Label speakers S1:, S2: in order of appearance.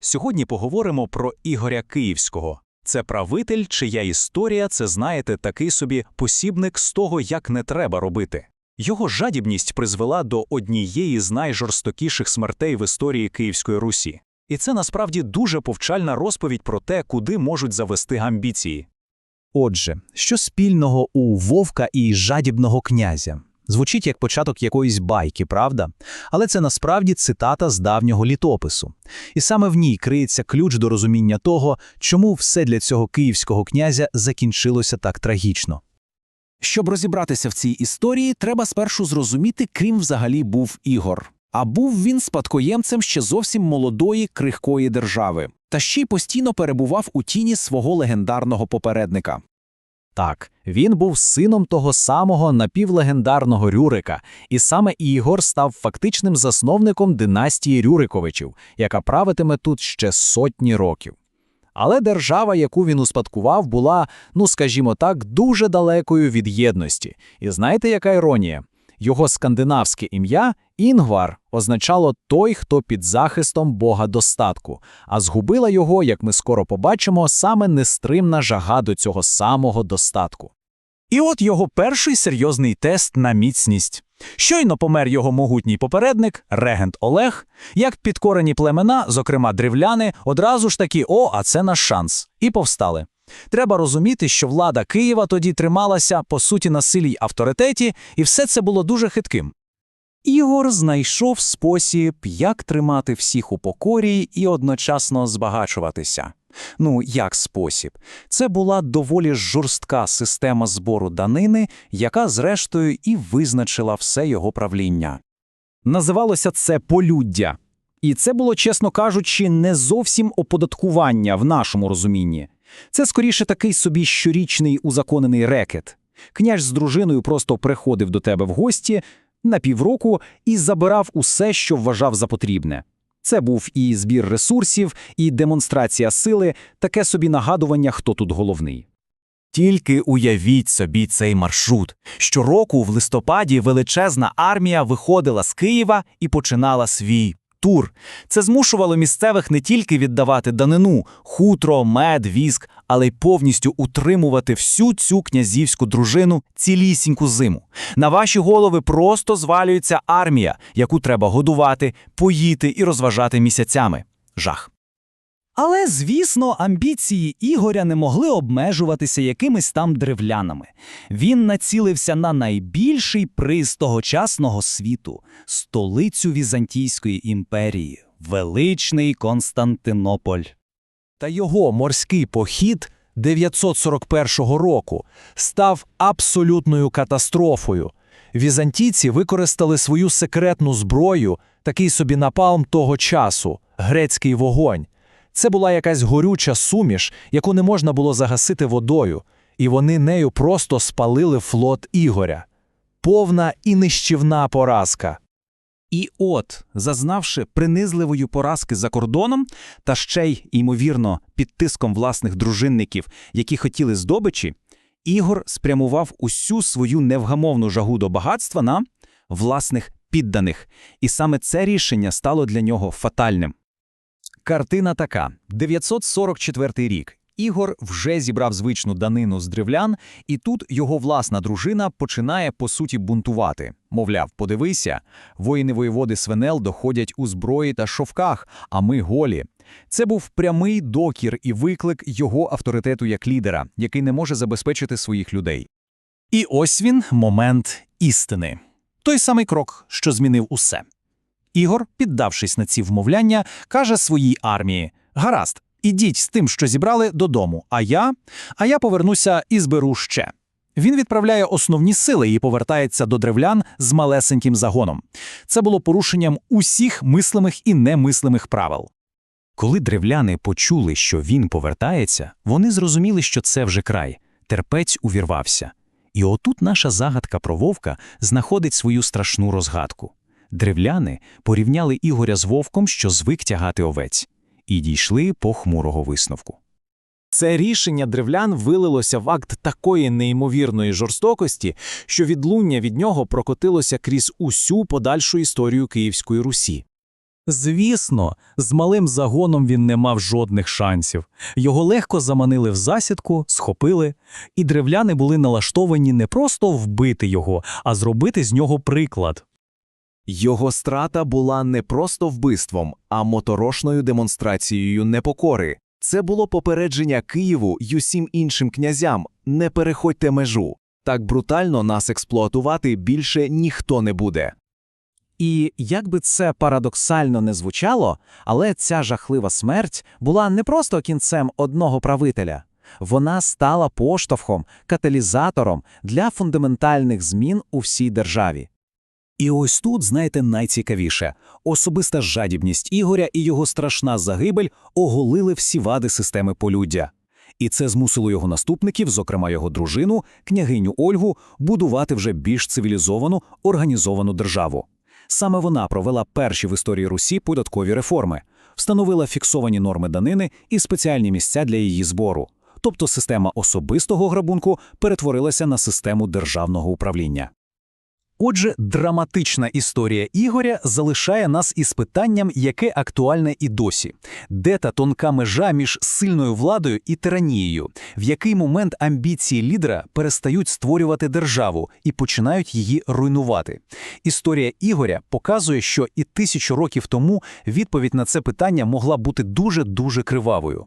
S1: Сьогодні поговоримо про Ігоря Київського. Це правитель, чия історія, це знаєте, такий собі посібник з того, як не треба робити. Його жадібність призвела до однієї з найжорстокіших смертей в історії Київської Русі. І це насправді дуже повчальна розповідь про те, куди можуть завести амбіції.
S2: Отже, що спільного у вовка і жадібного князя? Звучить як початок якоїсь байки, правда? Але це насправді цитата з давнього літопису. І саме в ній криється ключ до розуміння того, чому все для цього київського князя закінчилося так трагічно.
S3: Щоб розібратися в цій історії, треба спершу зрозуміти, ким взагалі був Ігор. А був він спадкоємцем ще зовсім молодої крихкої держави, та ще й постійно перебував у тіні свого легендарного попередника.
S2: Так, він був сином того самого напівлегендарного Рюрика, і саме Ігор став фактичним засновником династії Рюриковичів, яка правитиме тут ще сотні років. Але держава, яку він успадкував, була, ну скажімо так, дуже далекою від єдності. І знаєте, яка іронія? Його скандинавське ім'я Інгвар означало той, хто під захистом Бога достатку, а згубила його, як ми скоро побачимо, саме нестримна жага до цього самого достатку.
S1: І от його перший серйозний тест на міцність. Щойно помер його могутній попередник, регент Олег, як підкорені племена, зокрема древляни, одразу ж таки «О, а це наш шанс» і повстали. Треба розуміти, що влада Києва тоді трималася, по суті, на силі й авторитеті, і все це було дуже хитким. Ігор знайшов спосіб, як тримати всіх у покорі і одночасно збагачуватися. Ну, як спосіб? Це була доволі жорстка система збору данини, яка, зрештою, і визначила все його правління.
S4: Називалося це полюддя. І це було, чесно кажучи, не зовсім оподаткування в нашому розумінні. Це скоріше такий собі щорічний узаконений рекет. Князь з дружиною просто приходив до тебе в гості на півроку і забирав усе, що вважав за потрібне. Це був і збір ресурсів, і демонстрація сили, таке собі нагадування, хто тут головний.
S5: Тільки уявіть собі цей маршрут. Щороку в листопаді величезна армія виходила з Києва і починала свій тур. Це змушувало місцевих не тільки віддавати данину, хутро, мед, віск, але й повністю утримувати всю цю князівську дружину цілісіньку зиму. На ваші голови просто звалюється армія, яку треба годувати, поїти і розважати місяцями. Жах.
S4: Але, звісно, амбіції Ігоря не могли обмежуватися якимись там древлянами. Він націлився на найбільший приз тогочасного світу столицю Візантійської імперії, величний Константинополь.
S2: Та його морський похід 941 року став абсолютною катастрофою. Візантійці використали свою секретну зброю, такий собі напалм того часу грецький вогонь. Це була якась горюча суміш, яку не можна було загасити водою, і вони нею просто спалили флот Ігоря. Повна і нищівна поразка.
S4: І от, зазнавши принизливої поразки за кордоном, та ще й, ймовірно, під тиском власних дружинників, які хотіли здобичі, Ігор спрямував усю свою невгамовну жагу до багатства на власних підданих, і саме це рішення стало для нього фатальним. Картина така: 944 рік. Ігор вже зібрав звичну данину з древлян, і тут його власна дружина починає по суті бунтувати. Мовляв, подивися, воїни воєводи Свенел доходять у зброї та шовках, а ми голі. Це був прямий докір і виклик його авторитету як лідера, який не може забезпечити своїх людей. І ось він момент істини. Той самий крок, що змінив усе. Ігор, піддавшись на ці вмовляння, каже своїй армії: Гаразд, ідіть з тим, що зібрали, додому, а я, а я повернуся і зберу ще. Він відправляє основні сили і повертається до древлян з малесеньким загоном. Це було порушенням усіх мислимих і немислимих правил. Коли древляни почули, що він повертається, вони зрозуміли, що це вже край. Терпець увірвався. І отут наша загадка про вовка знаходить свою страшну розгадку. Древляни порівняли Ігоря з вовком, що звик тягати овець, і дійшли похмурого висновку.
S5: Це рішення древлян вилилося в акт такої неймовірної жорстокості, що відлуння від нього прокотилося крізь усю подальшу історію Київської Русі.
S1: Звісно, з малим загоном він не мав жодних шансів. Його легко заманили в засідку, схопили, і древляни були налаштовані не просто вбити його, а зробити з нього приклад.
S6: Його страта була не просто вбивством, а моторошною демонстрацією непокори. Це було попередження Києву й усім іншим князям не переходьте межу. Так брутально нас експлуатувати більше ніхто не буде.
S2: І як би це парадоксально не звучало, але ця жахлива смерть була не просто кінцем одного правителя. Вона стала поштовхом, каталізатором для фундаментальних змін у всій державі.
S3: І ось тут, знаєте, найцікавіше – особиста жадібність Ігоря і його страшна загибель оголили всі вади системи полюддя. І це змусило його наступників, зокрема його дружину, княгиню Ольгу, будувати вже більш цивілізовану, організовану державу. Саме вона провела перші в історії Русі податкові реформи, встановила фіксовані норми данини і спеціальні місця для її збору. Тобто система особистого грабунку перетворилася на систему державного управління. Отже, драматична історія Ігоря залишає нас із питанням, яке актуальне і досі. Де та тонка межа між сильною владою і тиранією? В який момент амбіції лідера перестають створювати державу і починають її руйнувати? Історія Ігоря показує, що і тисячу років тому відповідь на це питання могла бути дуже-дуже кривавою.